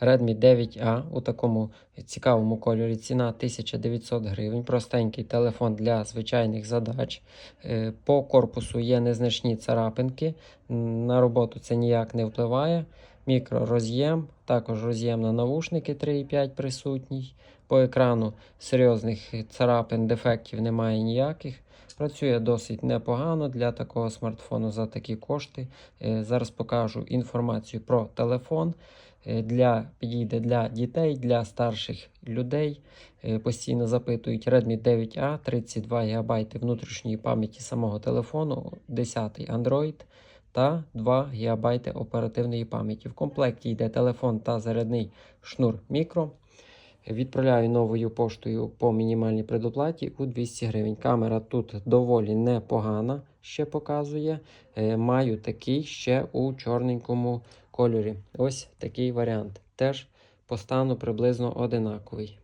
Redmi 9A у такому цікавому кольорі. Ціна 1900 гривень. Простенький телефон для звичайних задач. Е, По корпусу є незначні царапинки. На роботу це ніяк не впливає. Мікророз'єм, також роз'єм на навушники 3,5 присутній. По екрану серйозних царапин, дефектів немає ніяких. Працює досить непогано для такого смартфону за такі кошти. Е, Зараз покажу інформацію про телефон. Е, Для, підійде для дітей, для старших людей. Е, Постійно запитують Redmi 9A, 32 ГБ внутрішньої пам'яті самого телефону, 10 Android та 2 ГБ оперативної пам'яті. В комплекті йде телефон та зарядний шнур мікро. Відправляю новою поштою по мінімальній предоплаті у 200 гривень. Камера тут доволі непогана, ще показує. Е, Маю такий ще у чорненькому кольорі. Ось такий варіант. Теж по стану приблизно одинаковий.